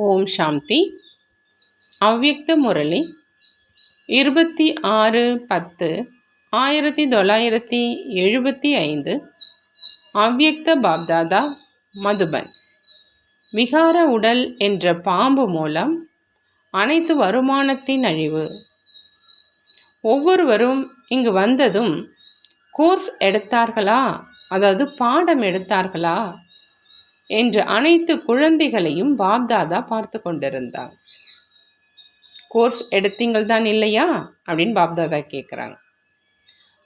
ஓம் சாந்தி. அவ்வியக்த முரளி. இருபத்தி ஆறு பத்து ஆயிரத்தி தொள்ளாயிரத்தி எழுபத்தி ஐந்து. அவ்யக்த பாப்தாதா மதுபன். விகார உடல் என்ற பாம்பு மூலம் அனைத்து வருமானத்தின் அழிவு. ஒவ்வொருவரும் இங்கு வந்ததும் கோர்ஸ் எடுத்தார்களா? அதாவது பாடம் எடுத்தார்களா? என்று அனைத்து குழந்தைகளையும் பாப்தாதா பார்த்து கொண்டிருந்தார் கோர்ஸ் எடுத்தீங்கள் தான் இல்லையா? அப்படின்னு பாப்தாதா கேட்குறாங்க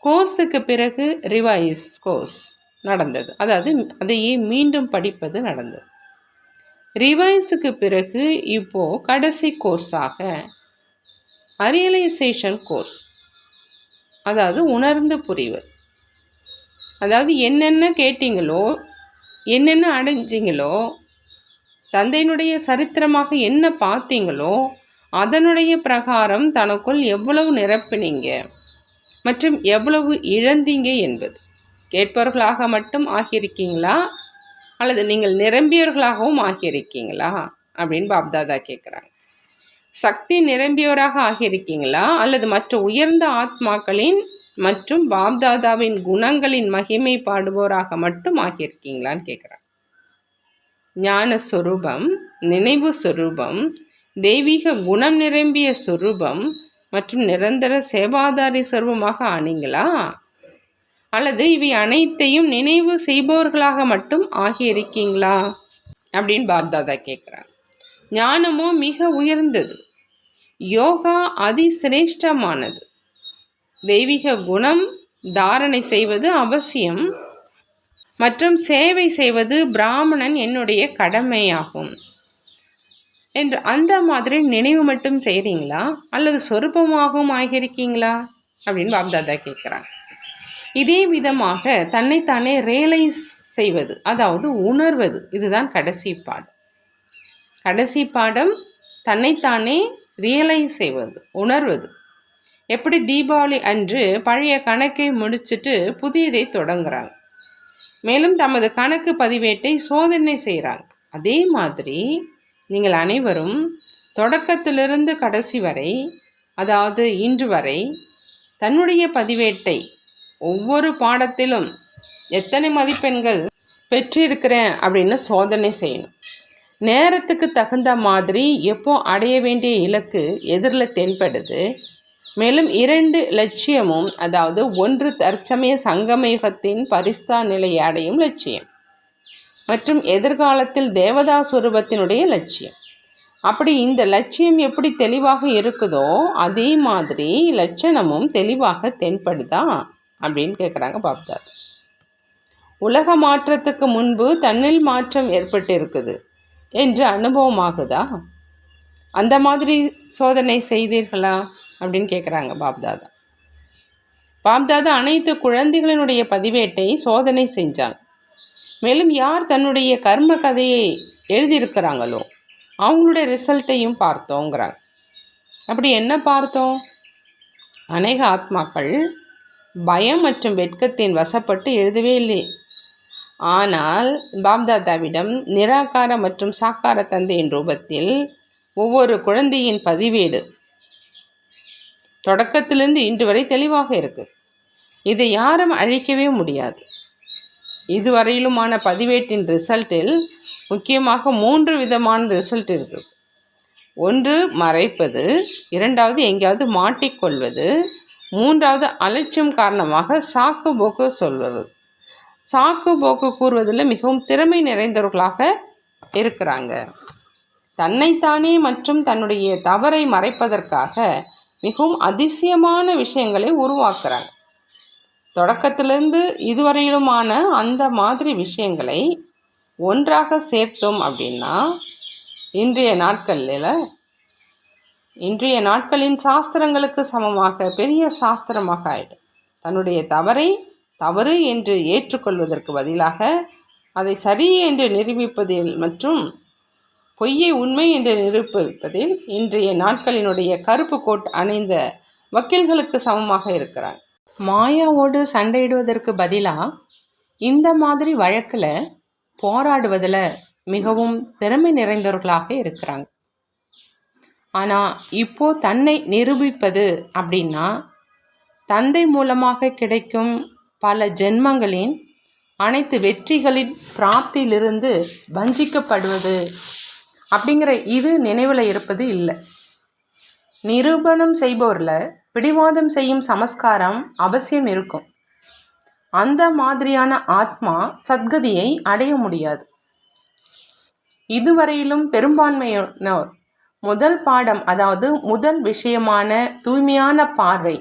கோர்ஸுக்கு பிறகு ரிவைஸ் கோர்ஸ் நடந்தது. அதாவது அதையே மீண்டும் படிப்பது நடந்தது. ரிவைஸுக்கு பிறகு இப்போ கடைசி கோர்ஸாக அரியலைசேஷன் கோர்ஸ் அதாவது உணர்ந்து புரிவு. அதாவது என்னென்ன கேட்டீங்களோ என்னென்ன அடைஞ்சிங்களோ தந்தையினுடைய சரித்திரமாக என்ன பார்த்தீங்களோ அதனுடைய பிரகாரம் தனக்குள் எவ்வளவு நிரப்பினீங்க மற்றும் எவ்வளவு இழந்தீங்க என்பது. கேட்பவர்களாக மட்டும் ஆகியிருக்கீங்களா? அல்லது நீங்கள் நிரம்பியவர்களாகவும் ஆகியிருக்கீங்களா? அப்படின்னு பாப்தாதா கேட்குறாங்க. சக்தி நிரம்பியவராக ஆகியிருக்கீங்களா? அல்லது மற்ற உயர்ந்த ஆத்மாக்களின் மற்றும் பாப்தாதாவின் குணங்களின் மகிமை பாடுவோராக மட்டும் ஆகியிருக்கீங்களான்னு கேட்குறாங்க ஞான சொரூபம் நினைவு சொரூபம் தெய்வீக குணம் நிரம்பிய சொரூபம் மற்றும் நிரந்தர சேவாதாரி சொரூபமாக ஆனீங்களா? அல்லது இவை அனைத்தையும் நினைவு செய்பவர்களாக மட்டும் ஆகியிருக்கீங்களா? அப்படின்னு பாப்தாதா கேட்குறாங்க ஞானமோ மிக உயர்ந்தது. யோகா அதிசிரேஷ்டமானது தெய்வீக குணம் தாரணை செய்வது அவசியம். மற்றும் சேவை செய்வது பிராமணன் என்னுடைய கடமையாகும். என்று அந்த மாதிரி நினைவு மட்டும் செய்கிறீங்களா அல்லது சொருப்பமாகவும் ஆகியிருக்கீங்களா? அப்படின்னு பாப்தாதா கேட்குறாங்க. இதே விதமாக தன்னைத்தானே ரியலைஸ் செய்வது அதாவது உணர்வது இதுதான் கடைசி பாடம். கடைசி பாடம் தன்னைத்தானே ரியலைஸ் செய்வது உணர்வது. எப்படி தீபாவளி அன்று பழைய கணக்கை முடிச்சுட்டு புதியதை தொடங்குறாங்க. மேலும் தமது கணக்கு பதிவேட்டை சோதனை செய்கிறாங்க அதே மாதிரி நீங்கள் அனைவரும் தொடக்கத்திலிருந்து கடைசி வரை அதாவது இன்று வரை தன்னுடைய பதிவேட்டை ஒவ்வொரு பாடத்திலும் எத்தனை மதிப்பெண்கள் பெற்றிருக்கிறேன் அப்படின்னு சோதனை செய்யணும். நேரத்துக்கு தகுந்த மாதிரி எப்போ அடைய வேண்டிய இலக்கு எதிரில் தென்படுது மேலும் இரண்டு லட்சியமும் அதாவது ஒன்று தற்சமய சங்கமேகத்தின் பரிஸ்தா நிலையை அடையும் லட்சியம். மற்றும் எதிர்காலத்தில் தேவதா சுரூபத்தினுடைய லட்சியம். அப்படி இந்த லட்சியம் எப்படி தெளிவாக இருக்குதோ அதே மாதிரி லட்சணமும் தெளிவாக தென்படுதா அப்படின்னு கேட்குறாங்க பாப்தார். உலக மாற்றத்துக்கு முன்பு தன்னில் மாற்றம் ஏற்பட்டு இருக்குது என்று அனுபவமாகுதா? அந்த மாதிரி சோதனை செய்தீர்களா? அப்படின்னு கேட்குறாங்க பாப்தாதா பாப்தாதா அனைத்து குழந்தைகளினுடைய பதிவேட்டை சோதனை செஞ்சாங்க. மேலும் யார் தன்னுடைய கர்ம கதையை எழுதியிருக்கிறாங்களோ அவங்களுடைய ரிசல்ட்டையும் பார்த்தோங்கிறாங்க. அப்படி என்ன பார்த்தோம்? அநேக ஆத்மாக்கள் பயம் மற்றும் வெட்கத்தின் வசப்பட்டு எழுதவே இல்லை. ஆனால் பாப்தாதாவிடம் நிராகார மற்றும் சாக்கார தந்தையின் ரூபத்தில் ஒவ்வொரு குழந்தையின் பதிவேடு தொடக்கத்திலிருந்து இன்று வரை தெளிவாக இருக்குது இதை யாரும் அழிக்கவே முடியாது. இதுவரையிலுமான பதிவேட்டின் ரிசல்ட்டில் முக்கியமாக மூன்று விதமான ரிசல்ட் இருக்குது ஒன்று மறைப்பது. இரண்டாவது எங்கேயாவது மாட்டிக்கொள்வது. மூன்றாவது அலட்சியம் காரணமாக சாக்கு போக்கு சொல்வது. சாக்கு போக்கு கூறுவதில் மிகவும் திறமை நிறைந்தவர்களாக இருக்கிறாங்க. தன்னைத்தானே மற்றும் தன்னுடைய தவறை மறைப்பதற்காக மிகவும் அதிசயமான விஷயங்களை உருவாக்குறாங்க. தொடக்கத்திலிருந்து இதுவரையிலுமான அந்த மாதிரி விஷயங்களை ஒன்றாக சேர்த்தோம் அப்படின்னா இன்றைய நாட்களில் இன்றைய நாட்களின் சாஸ்திரங்களுக்கு சமமாக பெரிய சாஸ்திரமாக ஆயிடும். தன்னுடைய தவறை தவறு என்று ஏற்றுக்கொள்வதற்கு பதிலாக அதை சரி என்று நிரூபிப்பதில் மற்றும் பொய்யை உண்மை என்று நிரூபிப்பதில் இன்றைய நாட்களினுடைய கருப்பு கோட் அணிந்த வக்கீல்களுக்கு சமமாக இருக்கிறார் மாயாவோடு சண்டையிடுவதற்கு பதிலாக இந்த மாதிரி வழக்கில் போராடுவதில் மிகவும் திறமை நிறைந்தவர்களாக இருக்கிறாங்க. ஆனால் இப்போ தன்னை நிரூபிப்பது அப்படின்னா தந்தை மூலமாக கிடைக்கும் பல ஜென்மங்களின் அனைத்து வெற்றிகளின் பிராப்தியிலிருந்து வஞ்சிக்கப்படுவது அப்படிங்கிற இது நினைவில் இருப்பது இல்லை. நிரூபணம் செய்பவரில் பிடிவாதம் செய்யும் சமஸ்காரம் அவசியம் இருக்கும். அந்த மாதிரியான ஆத்மா சத்கதியை அடைய முடியாது. இதுவரையிலும் பெரும்பான்மையினோர் முதல் பாடம் அதாவது முதல் விஷயமான தூய்மையான பார்வை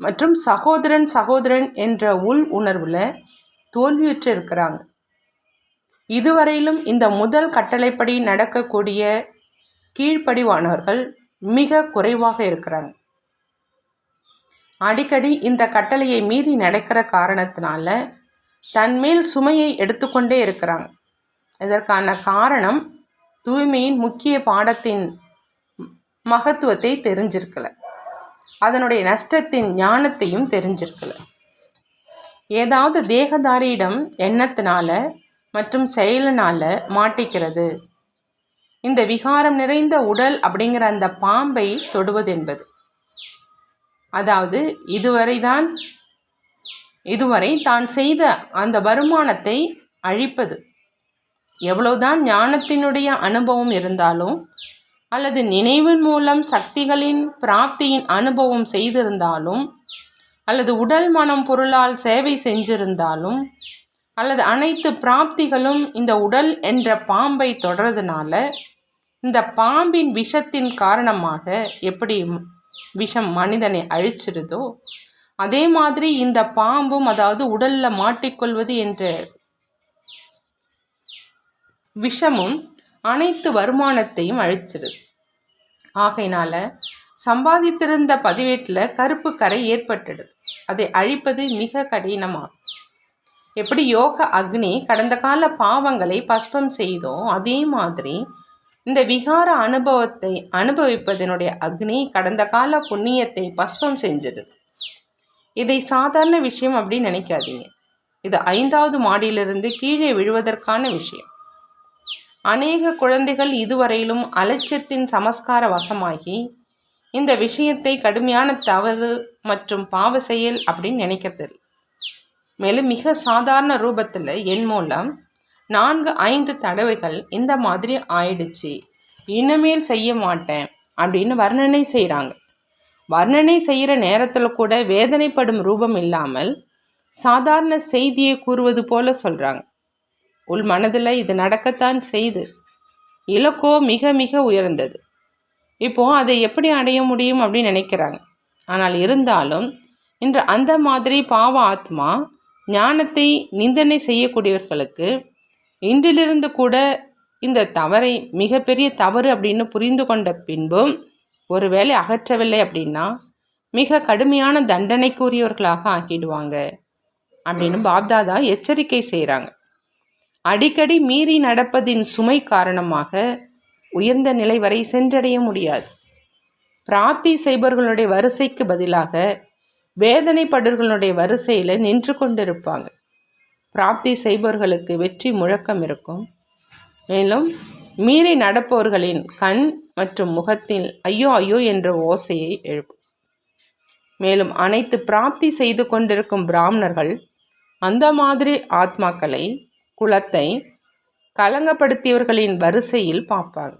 மற்றும் சகோதரன் சகோதரன் என்ற உள் உணர்வில் தோல்வியுற்று இருக்கிறாங்க இதுவரையிலும் இந்த முதல் கட்டளைப்படி நடக்கக்கூடிய கீழ்ப்படிவானவர்கள் மிக குறைவாக இருக்கிறாங்க. அடிக்கடி இந்த கட்டளையை மீறி நடக்கிற காரணத்தினால தன்மேல் சுமையை எடுத்துக்கொண்டே இருக்கிறாங்க. இதற்கான காரணம் தூய்மையின் முக்கிய பாடத்தின் மகத்துவத்தை தெரிஞ்சிருக்கல. அதனுடைய நஷ்டத்தின் ஞானத்தையும் தெரிஞ்சிருக்கல. ஏதாவது தேகதாரியிடம் எண்ணத்தினால மற்றும் செயலினால் மாட்டிக்கிறது. இந்த விகாரம் நிறைந்த உடல் அப்படிங்கிற அந்த பாம்பை தொடுவது என்பது அதாவது இதுவரை தான் இதுவரை தான் செய்த அந்த வருமானத்தை அழிப்பது. எவ்வளவுதான் ஞானத்தினுடைய அனுபவம் இருந்தாலும் அல்லது நினைவின் மூலம் சக்திகளின் பிராப்தியின் அனுபவம் செய்திருந்தாலும் அல்லது உடல் மனம் பொருளால் சேவை செஞ்சிருந்தாலும் அல்லது அனைத்து பிராப்திகளும் இந்த உடல் என்ற பாம்பை தொடர்றதுனால இந்த பாம்பின் விஷத்தின் காரணமாக எப்படி விஷம் மனிதனை அழிச்சிருதோ அதே மாதிரி இந்த பாம்பும் அதாவது உடலில் மாட்டிக்கொள்வது என்ற விஷமும் அனைத்து வருமானத்தையும் அழிச்சிருது. ஆகையினால சம்பாதித்திருந்த பதிவேட்டில் கருப்பு கரை ஏற்பட்டுடுது. அதை அழிப்பது மிக கடினமாகும். எப்படி யோக அக்னி கடந்த கால பாவங்களை பஸ்பம் செய்தோ அதே மாதிரி இந்த விகார அனுபவத்தை அனுபவிப்பதனுடைய அக்னி கடந்த கால புண்ணியத்தை பஸ்பம் செஞ்சிடுது இதை சாதாரண விஷயம் அப்படின்னு நினைக்காதீங்க. இது ஐந்தாவது மாடியிலிருந்து கீழே விழுவதற்கான விஷயம். அநேக குழந்தைகள் இதுவரையிலும் அலட்சியத்தின் சமஸ்கார வசமாகி இந்த விஷயத்தை கடுமையான தவறு மற்றும் பாவ செயல் அப்படின்னு நினைக்கிறது மேலும் மிக சாதாரண ரூபத்தில் என் மூலம் நான்கு ஐந்து தடவைகள் இந்த மாதிரி ஆயிடுச்சு. இனிமேல் செய்ய மாட்டேன் அப்படின்னு வர்ணனை செய்கிறாங்க வர்ணனை செய்கிற நேரத்தில் கூட வேதனைப்படும் ரூபம் இல்லாமல் சாதாரண செய்தியை கூறுவது போல சொல்கிறாங்க உள் மனதில் இது நடக்கத்தான் செய்து. இலக்கோ மிக மிக உயர்ந்தது. இப்போது அதை எப்படி அடைய முடியும் அப்படின்னு நினைக்கிறாங்க. ஆனால் இருந்தாலும் இன்று அந்த மாதிரி பாவ ஆத்மா ஞானத்தை நிந்தனை செய்யக்கூடியவர்களுக்கு இன்றிலிருந்து கூட இந்த தவறை மிகப்பெரிய தவறு அப்படின்னு புரிந்து கொண்ட பின்பும் ஒருவேளை அகற்றவில்லை அப்படின்னா மிக கடுமையான தண்டனைக்குரியவர்களாக ஆகிடுவாங்க அப்படின்னு பாப்தாதா எச்சரிக்கை செய்கிறாங்க அடிக்கடி மீறி நடப்பதின் சுமை காரணமாக உயர்ந்த நிலை வரை சென்றடைய முடியாது. பிராப்தி செய்பவர்களுடைய வரிசைக்கு பதிலாக வேதனைப்படுகளுடைய வரிசையில் நின்று கொண்டிருப்பாங்க. பிராப்தி செய்பவர்களுக்கு வெற்றி முழக்கம் இருக்கும். மேலும் மீறி நடப்பவர்களின் கண் மற்றும் முகத்தில் ஐயோ ஐயோ என்ற ஓசையை எழுப்பும். மேலும் அனைத்து பிராப்தி செய்து கொண்டிருக்கும் பிராமணர்கள் அந்த மாதிரி ஆத்மாக்களை குலத்தை கலங்கப்படுத்தியவர்களின் வரிசையில் பார்ப்பாங்க.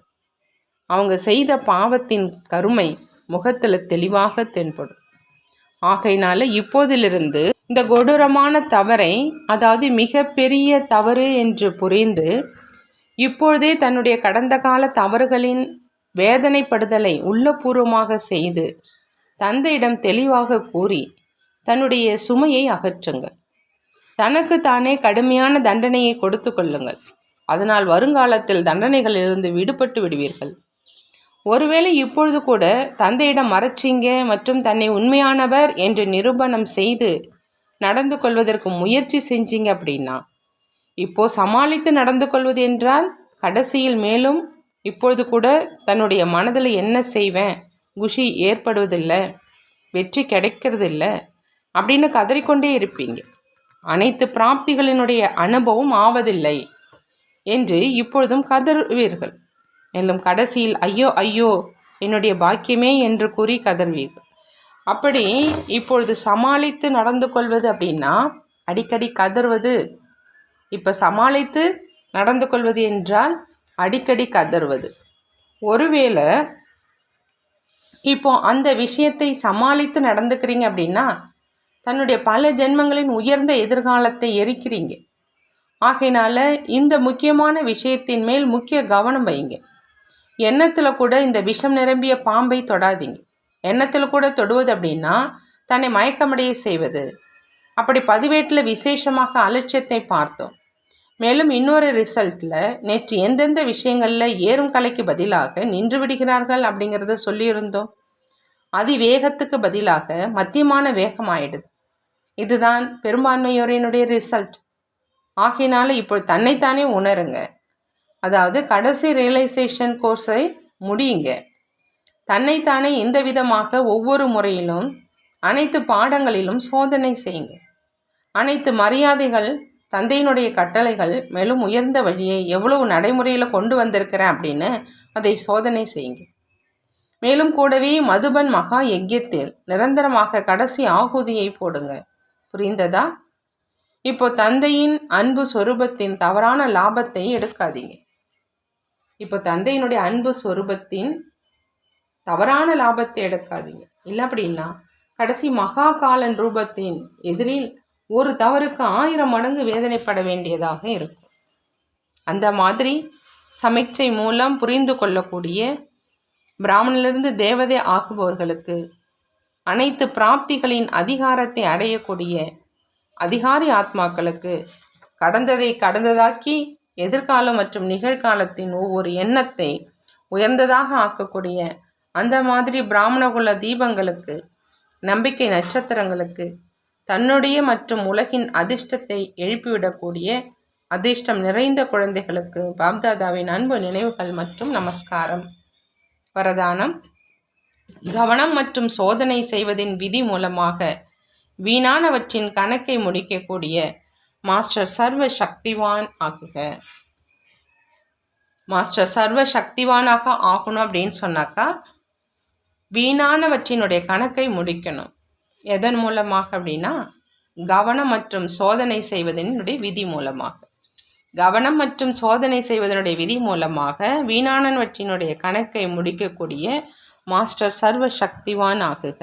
அவங்க செய்த பாவத்தின் கருமை முகத்தில் தெளிவாக தென்படும். ஆகையினால இப்போதிலிருந்து இந்த கொடூரமான தவறை அதாவது மிக பெரிய தவறு என்று புரிந்து இப்பொழுதே தன்னுடைய கடந்த கால தவறுகளின் வேதனைப்படுதலை உள்ளபூர்வமாக செய்து தந்தையிடம் தெளிவாக கூறி தன்னுடைய சுமையை அகற்றுங்கள். தனக்கு தானே கடுமையான தண்டனையை கொடுத்து கொள்ளுங்கள். அதனால் வருங்காலத்தில் தண்டனைகளிலிருந்து விடுபட்டு விடுவீர்கள். ஒருவேளை இப்பொழுது கூட தந்தையிடம் மறைச்சிங்க மற்றும் தன்னை உண்மையானவர் என்று நிரூபணம் செய்து நடந்து கொள்வதற்கு முயற்சி செஞ்சீங்க அப்படின்னா இப்போ சமாளித்து நடந்து கொள்வது என்றால் கடைசியில் மேலும் இப்பொழுது கூட தன்னுடைய மனதில் என்ன செய்வேன்? குஷி ஏற்படுவதில்லை வெற்றி கிடைக்கிறதில்ல அப்படின்னு கதறிக்கொண்டே இருப்பீங்க. அனைத்து பிராப்திகளினுடைய அனுபவம் ஆவதில்லை என்று இப்பொழுதும் கதறுவீர்கள். மேலும் கடைசியில் ஐயோ ஐயோ என்னுடைய பாக்கியமே என்று கூறி கதறுவீர்கள் அப்படி இப்பொழுது சமாளித்து நடந்து கொள்வது அப்படின்னா அடிக்கடி கதறுவது. இப்போ சமாளித்து நடந்து கொள்வது என்றால் அடிக்கடி கதறுவது. ஒருவேளை இப்போ அந்த விஷயத்தை சமாளித்து நடந்துக்கிறீங்க அப்படின்னா தன்னுடைய பல ஜென்மங்களின் உயர்ந்த எதிர்காலத்தை எரிக்கிறீங்க. ஆகையினால இந்த முக்கியமான விஷயத்தின் மேல் முக்கிய கவனம் வைங்க. எண்ணத்தில் கூட இந்த விஷம் நிரம்பிய பாம்பை தொடாதீங்க. எண்ணத்தில் கூட தொடுவது அப்படின்னா தன்னை மயக்கமடைய செய்வது. அப்படி பதிவேட்டில் விசேஷமாக அலட்சியத்தை பார்த்தோம். மேலும் இன்னொரு ரிசல்ட்டில் நேற்று எந்தெந்த விஷயங்களில் ஏறும் கலைக்கு பதிலாக நின்று விடுகிறார்கள் அப்படிங்கிறத சொல்லியிருந்தோம். அதிவேகத்துக்கு பதிலாக மத்தியமான வேகம் ஆயிடுது. இதுதான் பெரும்பான்மையோரினுடைய ரிசல்ட். ஆகையினால இப்போ தன்னைத்தானே உணருங்க. அதாவது கடைசி ரியலைசேஷன் கோர்ஸை முடியுங்க. தன்னைத்தானே இந்த விதமாக ஒவ்வொரு முறையிலும் அனைத்து பாடங்களிலும் சோதனை செய்யுங்க. அனைத்து மரியாதைகள் தந்தையினுடைய கட்டளைகள் மேலும் உயர்ந்த வழியை எவ்வளவு நடைமுறையில் கொண்டு வந்திருக்கிறேன் அப்படின்னு அதை சோதனை செய்யுங்க. மேலும் கூடவே மதுபன் மகா யஜ்யத்தில் நிரந்தரமாக கடைசி ஆகுதியை போடுங்க. புரிந்ததா? இப்போ தந்தையின் அன்பு சொரூபத்தின் தவறான லாபத்தை எடுக்காதீங்க. இப்போ தந்தையினுடைய அன்பு சொரூபத்தின் தவறான லாபத்தை எடுக்காதீங்க. இல்லை அப்படின்னா கடைசி மகா காலன் ரூபத்தின் எதிரில் ஒரு தவறுக்கு ஆயிரம் மடங்கு வேதனைப்பட வேண்டியதாக இருக்கும். அந்த மாதிரி சமைச்சை மூலம் புரிந்து கொள்ளக்கூடிய பிராமணிலிருந்து தேவதை ஆகுபவர்களுக்கு அனைத்து பிராப்திகளின் அதிகாரத்தை அடையக்கூடிய அதிகாரி ஆத்மாக்களுக்கு கடந்ததை கடந்ததாக்கி எதிர்காலம் மற்றும் நிகழ்காலத்தின் ஒவ்வொரு எண்ணத்தை உயர்ந்ததாக ஆக்கக்கூடிய அந்த மாதிரி பிராமணகுல தீபங்களுக்கு நம்பிக்கை நட்சத்திரங்களுக்கு தன்னுடைய மற்றும் உலகின் அதிர்ஷ்டத்தை எழுப்பிவிடக்கூடிய அதிர்ஷ்டம் நிறைந்த குழந்தைகளுக்கு பாப்தாதாவின் அன்பு நினைவுகள் மற்றும் நமஸ்காரம். வரதானம். கவனம் மற்றும் சோதனை செய்வதின் விதி மூலமாக வீணானவற்றின் கணக்கை முடிக்கக்கூடிய மாஸ்டர் சர்வ சக்திவான் ஆகுக மாஸ்டர் சர்வ சக்திவானாக ஆகணும் அப்படின்னு சொன்னாக்கா வீணானவற்றினுடைய கணக்கை முடிக்கணும். எதன் மூலமாக அப்படின்னா கவனம் மற்றும் சோதனை செய்வதனுடைய விதி மூலமாக. கவனம் மற்றும் சோதனை செய்வதனுடைய விதி மூலமாக வீணானவற்றினுடைய கணக்கை முடிக்கக்கூடிய மாஸ்டர் சர்வ சக்திவான் ஆகுக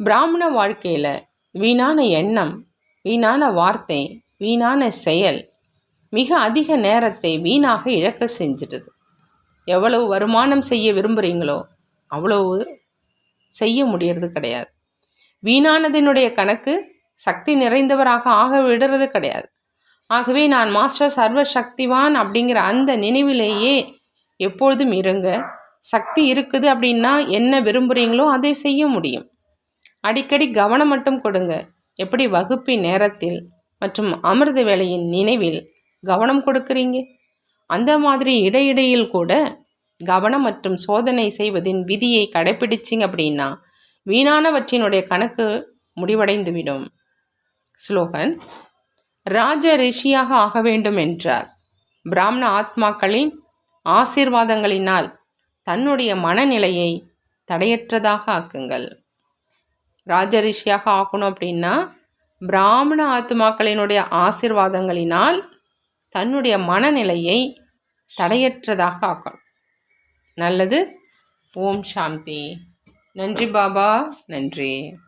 பிராமண வாழ்க்கையில் வீணான எண்ணம் வீணான வார்த்தை வீணான செயல் மிக அதிக நேரத்தை வீணாக இழக்க செஞ்சிடுது. எவ்வளவு வருமானம் செய்ய விரும்புகிறீங்களோ அவ்வளவு செய்ய முடியறது கிடையாது. வீணானதினுடைய கணக்கு சக்தி நிறைந்தவராக ஆக விடுறது கிடையாது. ஆகவே நான் மாஸ்டர் சர்வ சக்திவான் அப்படிங்கிற அந்த நினைவிலேயே எப்பொழுதும் இருங்க சக்தி இருக்குது அப்படின்னா என்ன விரும்புகிறீங்களோ அதை செய்ய முடியும். அடிக்கடி கவனம் மட்டும் கொடுங்க. எப்படி வகுப்பின் நேரத்தில் மற்றும் அமிர்த வேலையின் நினைவில் கவனம் கொடுக்குறீங்க? அந்த மாதிரி இடையிடையில் கூட கவனம் மற்றும் சோதனை செய்வதின் விதியை கடைபிடிச்சிங்க அப்படின்னா வீணானவற்றினுடைய கணக்கு முடிவடைந்துவிடும். ஸ்லோகன் ராஜ ரிஷியாக ஆக வேண்டும் என்றார். பிராமண ஆத்மாக்களின் ஆசீர்வாதங்களினால் தன்னுடைய மனநிலையை தடையற்றதாக ஆக்குங்கள். ராஜரிஷியாக ஆக்கணும் அப்படின்னா பிராமண ஆத்மாக்களினுடைய ஆசிர்வாதங்களினால் தன்னுடைய மனநிலையை தடையற்றதாக ஆக்கணும். நல்லது. ஓம் சாந்தி. நன்றி பாபா. நன்றி.